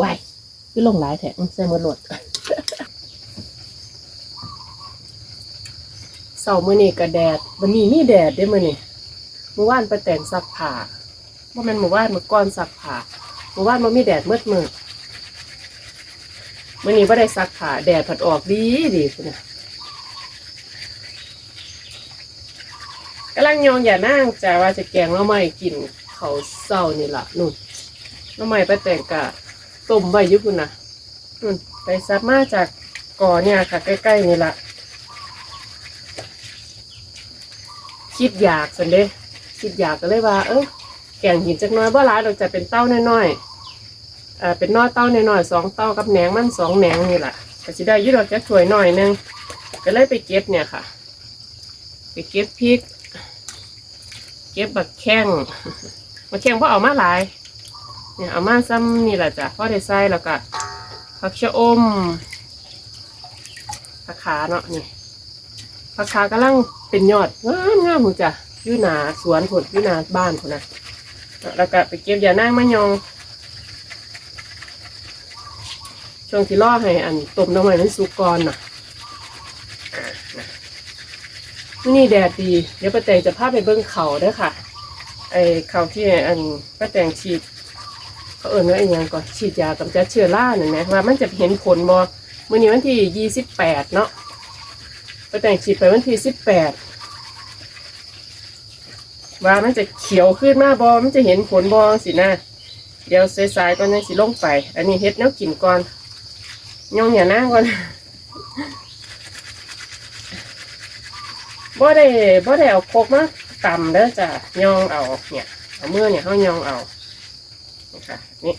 ว้ายคือลงหลายแถมใส่มดโหลดเสาร์มื้อนี้ก็แดดวันนี้มีแดดเด้มื้อนี้เมื่อวานไปแต่งซักผ้าบ่แม่นเมื่อวานเมื่อก่อนซักผ้าเมื่อวานบ่มีแดดมืดมืดมื้อนี้บ่ได้ซักผ้าแดดผัดออกดีดีนะกำลังยองอย่านั่งจ้าว่าจะแกงหน่อไม้กินเขาเศร้านี่ล่ะนู่นหน่อไม้ไปแต่งกะ ต้มไว้อยู่พุ่นน่ะไปซับมาจากก่อเนี่ยค่ะ ใกล้ๆนี่ละคิดอยากสันเด้คิดอยากก็เลยว่า เออแกงหินจักน้อยบ่หลายเราจะเป็นเต้าน้อยๆอ่าเป็นน้อเต้าน้อยๆสองเต้ากับแหนงมันสองแหนงนี่แหละก็สิได้ยืดออกจากถ้วยหน่อยนึงก็เลยไปเก็บเนี่ยค่ะ ไปเก็บพริก เก็บบักแข้งบักแข้งเพราะเอามาหลาย เนี่ยเอามาซ้ำนี่แหละจ้ะพราะได้ใส่แล้วก็ผักชะอมผักขาเนาะนี่ผักขากำลังเป็นยอดงามงามหูจ้ะยู่หนาสวนผลยู่หนาบ้านผลนะแล้วก็ไปเก็บยานางมะยองช่วงที่ล่อให้อันต้มน้ำมันนั้นสุกก่อนน่ะนี่แดดดี เดี๋ยวป้าแตงจะพาไปเบิ้งเขาเด้อค่ะ ไอเขาที่อันป้าแตงฉีด เขาเอิญว่าไอ้ยังก่อนฉีดยากำจัดเชื้อราหนึ่งไหมว่ามันจะเห็นผลบ่มื้อนี้วันที่ยี่สิบแปดเนาะไปแต่งฉีดไปวันที่สิบแปดว่ามันจะเขียวขึ้นมาบอมันจะเห็นผลบอสินะเดี๋ยวสายๆก่อนยังสิลงไป อันนี้เฮ็ดแนวกินก่อนยองอย่านั่งก่อนบ่ได้บ่ได้เอาโคกมาตำเด้อจ้ะยองเอาเนี่ยเอามือเนี่ยเขายองเอา นี่ค่ะนี่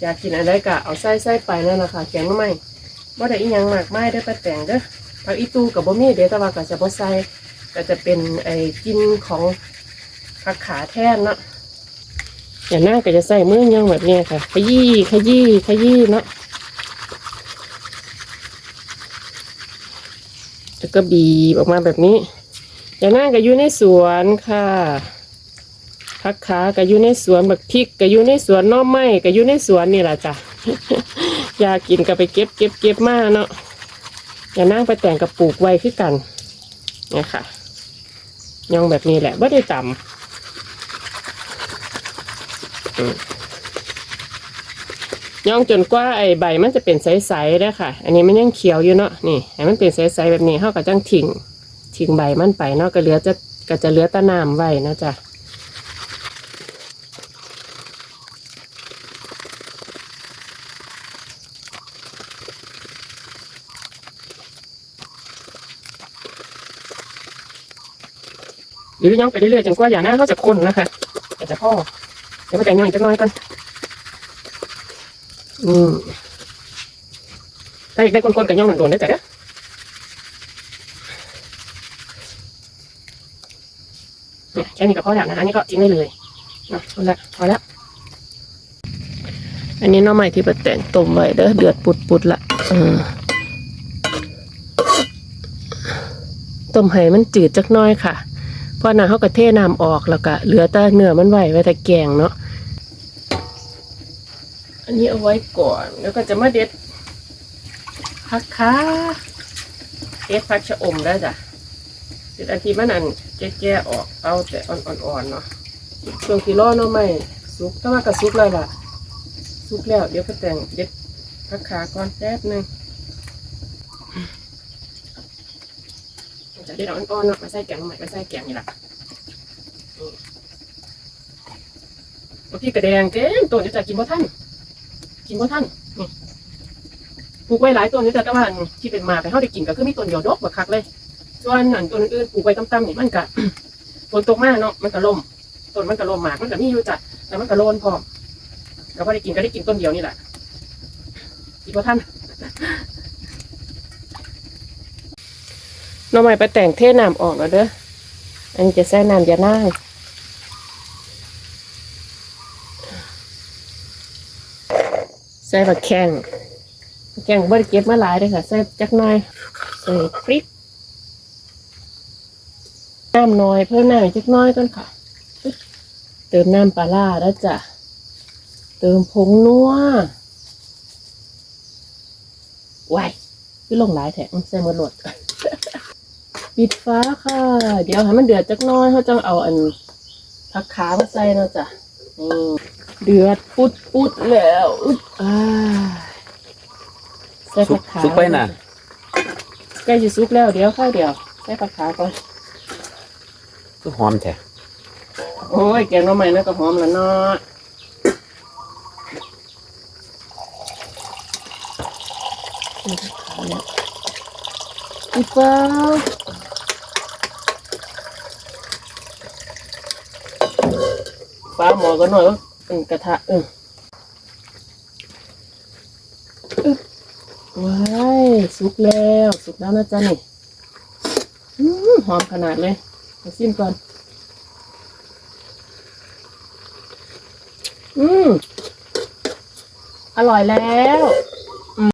อยากกินอะไรก็เอาไส้ไส้ไปนั่นแหละค่ะแกงไม้บ่ได้อีหยังมากไมายได้อป้าแต่งเด้อผักอีตูกับบ่มีเดี๋ยวต่ว่าก็จะบ่ใส่ก็จะเป็นไอ้กินของผักขาแท่นเนาะอย่างนั้นก็จะใส่มือย่างแบบนี้ค่ะ ขยี้ขยี้ขยี้เนาะแล้วก็บีบออกมาแบบนี้ อย่านั้นก็อยู่ในสวนค่ะผักขาก็อยู่ในสวนบักพริกก็อยู่ในสวนน้อไม้ก็อยู่ในสวนนี่แหละจ้ะอยากกินก็ไปเก็บเก็บเก็บมาเนาะอย่านั่งไปแต่งกับปลูกไว้คือกันเนี่ยค่ะยองแบบนี้แหละไม่ได้ต่ำย่องจนกว่าไอ้ใบมันจะเป็นใสๆแล้ค่ะ อันนี้มันยังเขียวอยู่เนาะนี่ให้มันเป็นใสๆแบบนี้เขาก็จังทิ้ง ทิ้งใบมันไปเนาะก็เหลือจะก็จะเหลือตะน้ำไว้นะจ๊ะหรือย่างไปเรื่อยๆจนกว่าอย่างนั้นเขาจะคนนะคะแต่จะพ่อเดี๋ยวมาแต่งงานอีกจักหน้อยกันอืมถ้าอยากได้คนๆกับย่องโดนๆได้แต่เด้อ เนี่ยแค่นี้ก็พอแล้วนะอันนี้ก็ทิ้งได้เลยนะพอละพอแล้ว อันนี้น้องใหม่ที่ประแต่งต้มไว้เด้อเดือดปุดๆละเออต้มให้มันจืดจักน้อยค่ะพอหน้ำเขาก็เทน้ำออกแล้วก็เหลือแต่เนื้อมันไว้ไว้แต่แกงเนาะอันนี้เอาไว้ก่อนแล้วก็จะมาเด็ดผักขาเด็ดผักชะอมได้จ้ะเด็ดอันที่มันอัน แก่ๆออกเอาแต่อ่อนๆเนาะช่วงที่รอเนาะไม่สุกถ้าว่าก็สุกแล้วล่ะสุกแล้ว เดี๋ยวก็แต่งเด็ดผักขาก่อนแป๊บหนึงจะเด็ดเอาอ่อนๆเนาะมาใส่แกงใหม่มาใส่แกงนี่แหละบางทีกระแดงเต็มต้นอยู่จะกินบ่ท่านกินบ่ท่านปลูกไว้หลายต้นอยู่แต่ว่าอันที่เป็นหมากแต่เขาได้กินก็คือมีต้นเดียวดกบักคักเลย ส่วนอันต้นอื่นปลูกไว้ต่ำๆนี่มันก็ฝนตกมากเนาะมันก็ล่มต้นมันก็ล่มหมากมันก็มีอยู่จ้ะแต่มันก็โลนพร้อมแล้วพอได้กินก็ได้กินต้นเดียวนี่แหละกินบ่ท่านน้องใหม่ไปแต่งเทน้ำออกแล้วเด้ออันนี้จะแซ่น้ำยานั่งใส่ผักแข้งแข้งบ่ได้เก็บมาหลายเลยค่ะใส่จักหน่อยใส่พริก น้ำน้อยเพิ่มน้ำอีกจักหน้อยก่อนค่ะเเติมน้ำปลาร้าแล้วจ้ะ เติมผงนัวว้ายคือลงหลายแถมใส่หมดหลดปิดฟ้าค่ะ เดี๋ยวให้มันเดือดจักหน้อยเขาจะเอาอันผักขามาใส่เนาะจ้ะนี่เดือดปุดปุดแล้วอุ๊ดอ่าใส่สุผักกขาสุกไปน่ะใกล้จะสุกแล้วเดี๋ยวค่อยเดี๋ยวใส่ผักขาก่อน ก็หอมแท้โอ้ยแกงหน้ำใหม่น่าก็หอมแล้วเนาะนี่ผักขาเนี่ยอีฟ้าฟ้าหมอกันหน่อยว่าเป็นกระทะเอออึ๊บว้ายสุกแล้ว สุกแล้วนะจ๊ะนี่อืมหอมขนาดเลย มาชิมก่อน อืม อร่อยแล้ว